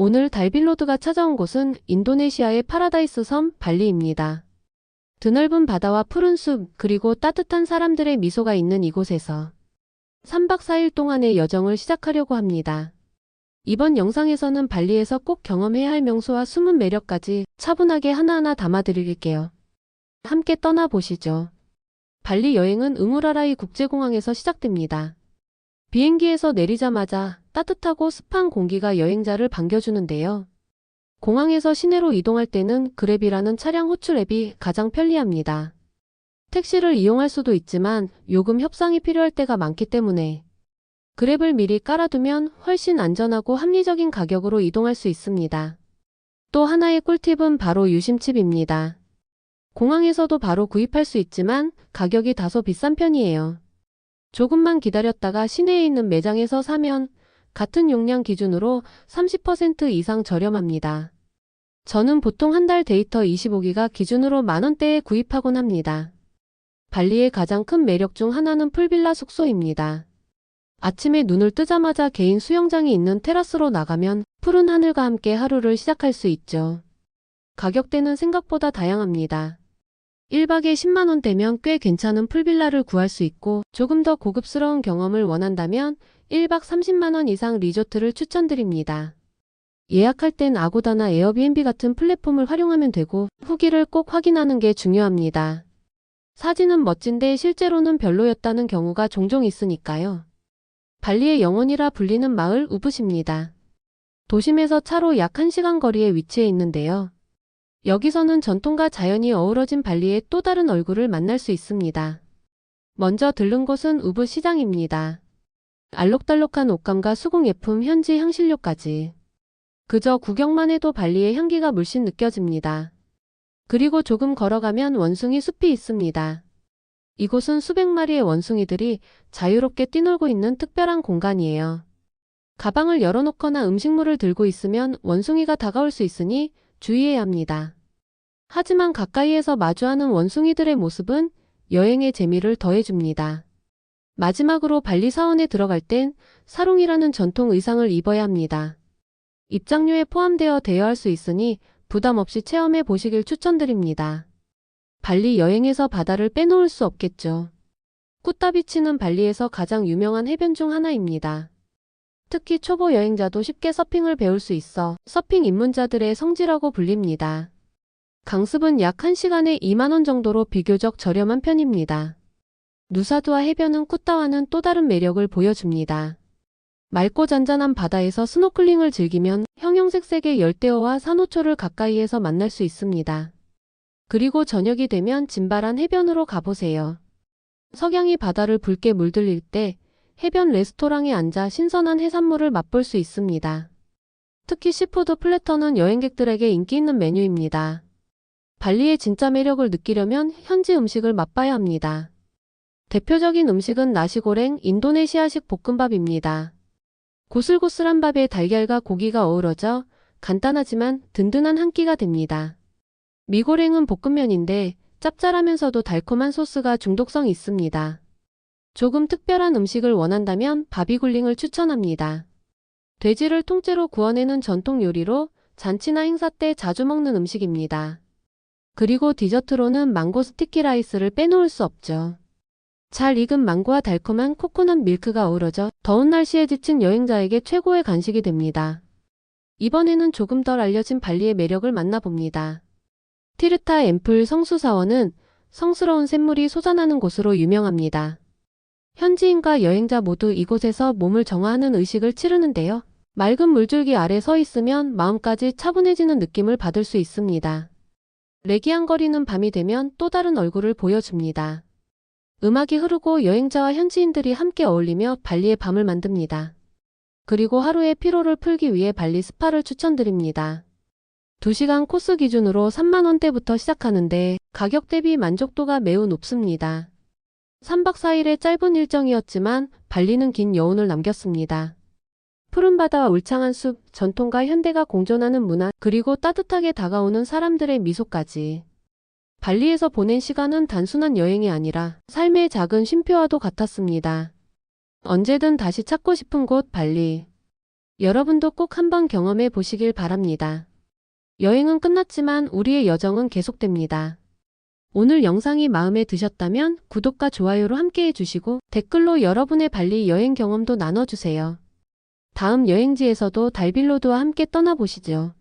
오늘 달빌로드가 찾아온 곳은 인도네시아의 파라다이스 섬 발리입니다. 드넓은 바다와 푸른 숲, 그리고 따뜻한 사람들의 미소가 있는 이곳에서 3박 4일 동안의 여정을 시작하려고 합니다. 이번 영상에서는 발리에서 꼭 경험해야 할 명소와 숨은 매력까지 차분하게 하나하나 담아드릴게요. 함께 떠나보시죠. 발리 여행은 응우라라이 국제공항에서 시작됩니다. 비행기에서 내리자마자 따뜻하고 습한 공기가 여행자를 반겨주는데요. 공항에서 시내로 이동할 때는 그랩이라는 차량 호출 앱이 가장 편리합니다. 택시를 이용할 수도 있지만 요금 협상이 필요할 때가 많기 때문에 그랩을 미리 깔아두면 훨씬 안전하고 합리적인 가격으로 이동할 수 있습니다. 또 하나의 꿀팁은 바로 유심칩입니다. 공항에서도 바로 구입할 수 있지만 가격이 다소 비싼 편이에요. 조금만 기다렸다가 시내에 있는 매장에서 사면 같은 용량 기준으로 30% 이상 저렴합니다. 저는 보통 한 달 데이터 25기가 기준으로 만원대에 구입하곤 합니다. 발리의 가장 큰 매력 중 하나는 풀빌라 숙소입니다. 아침에 눈을 뜨자마자 개인 수영장이 있는 테라스로 나가면 푸른 하늘과 함께 하루를 시작할 수 있죠. 가격대는 생각보다 다양합니다. 1박에 10만원대면 꽤 괜찮은 풀빌라를 구할 수 있고 조금 더 고급스러운 경험을 원한다면 1박 30만원 이상 리조트를 추천드립니다. 예약할 땐 아고다나 에어비앤비 같은 플랫폼을 활용하면 되고 후기를 꼭 확인하는 게 중요합니다. 사진은 멋진데 실제로는 별로였다는 경우가 종종 있으니까요. 발리의 영혼이라 불리는 마을 우붓입니다. 도심에서 차로 약 1시간 거리에 위치해 있는데요. 여기서는 전통과 자연이 어우러진 발리의 또 다른 얼굴을 만날 수 있습니다. 먼저 들른 곳은 우붓 시장입니다. 알록달록한 옷감과 수공 예품, 현지 향신료까지. 그저 구경만 해도 발리의 향기가 물씬 느껴집니다. 그리고 조금 걸어가면 원숭이 숲이 있습니다. 이곳은 수백 마리의 원숭이들이 자유롭게 뛰놀고 있는 특별한 공간이에요. 가방을 열어놓거나 음식물을 들고 있으면 원숭이가 다가올 수 있으니 주의해야 합니다. 하지만 가까이에서 마주하는 원숭이들의 모습은 여행의 재미를 더해줍니다. 마지막으로 발리 사원에 들어갈 땐 사롱이라는 전통 의상을 입어야 합니다. 입장료에 포함되어 대여할 수 있으니 부담 없이 체험해 보시길 추천드립니다. 발리 여행에서 바다를 빼놓을 수 없겠죠. 꾸따비치는 발리에서 가장 유명한 해변 중 하나입니다. 특히 초보 여행자도 쉽게 서핑을 배울 수 있어 서핑 입문자들의 성지라고 불립니다. 강습은 약 1시간에 2만원 정도로 비교적 저렴한 편입니다. 누사두아 해변은 꾸따와는 또 다른 매력을 보여줍니다. 맑고 잔잔한 바다에서 스노클링을 즐기면 형형색색의 열대어와 산호초를 가까이에서 만날 수 있습니다. 그리고 저녁이 되면 진발한 해변으로 가보세요. 석양이 바다를 붉게 물들일 때 해변 레스토랑에 앉아 신선한 해산물을 맛볼 수 있습니다. 특히 시푸드 플래터는 여행객들에게 인기 있는 메뉴입니다. 발리의 진짜 매력을 느끼려면 현지 음식을 맛봐야 합니다. 대표적인 음식은 나시고랭 인도네시아식 볶음밥입니다. 고슬고슬한 밥에 달걀과 고기가 어우러져 간단하지만 든든한 한 끼가 됩니다. 미고랭은 볶음면인데 짭짤하면서도 달콤한 소스가 중독성 있습니다. 조금 특별한 음식을 원한다면 바비굴링을 추천합니다. 돼지를 통째로 구워내는 전통 요리로 잔치나 행사 때 자주 먹는 음식입니다. 그리고 디저트로는 망고 스티키 라이스를 빼놓을 수 없죠. 잘 익은 망고와 달콤한 코코넛 밀크가 어우러져 더운 날씨에 지친 여행자에게 최고의 간식이 됩니다. 이번에는 조금 덜 알려진 발리의 매력을 만나봅니다. 티르타 앰플 성수사원은 성스러운 샘물이 솟아나는 곳으로 유명합니다. 현지인과 여행자 모두 이곳에서 몸을 정화하는 의식을 치르는데요. 맑은 물줄기 아래 서 있으면 마음까지 차분해지는 느낌을 받을 수 있습니다. 레기안거리는 밤이 되면 또 다른 얼굴을 보여줍니다. 음악이 흐르고 여행자와 현지인들이 함께 어울리며 발리의 밤을 만듭니다. 그리고 하루의 피로를 풀기 위해 발리 스파를 추천드립니다. 2시간 코스 기준으로 3만원대부터 시작하는데 가격 대비 만족도가 매우 높습니다. 3박 4일의 짧은 일정이었지만 발리는 긴 여운을 남겼습니다. 푸른 바다와 울창한 숲, 전통과 현대가 공존하는 문화, 그리고 따뜻하게 다가오는 사람들의 미소까지. 발리에서 보낸 시간은 단순한 여행이 아니라 삶의 작은 쉼표와도 같았습니다. 언제든 다시 찾고 싶은 곳 발리. 여러분도 꼭 한번 경험해 보시길 바랍니다. 여행은 끝났지만 우리의 여정은 계속됩니다. 오늘 영상이 마음에 드셨다면 구독과 좋아요로 함께 해 주시고 댓글로 여러분의 발리 여행 경험도 나눠주세요. 다음 여행지에서도 달빌로드와 함께 떠나보시죠.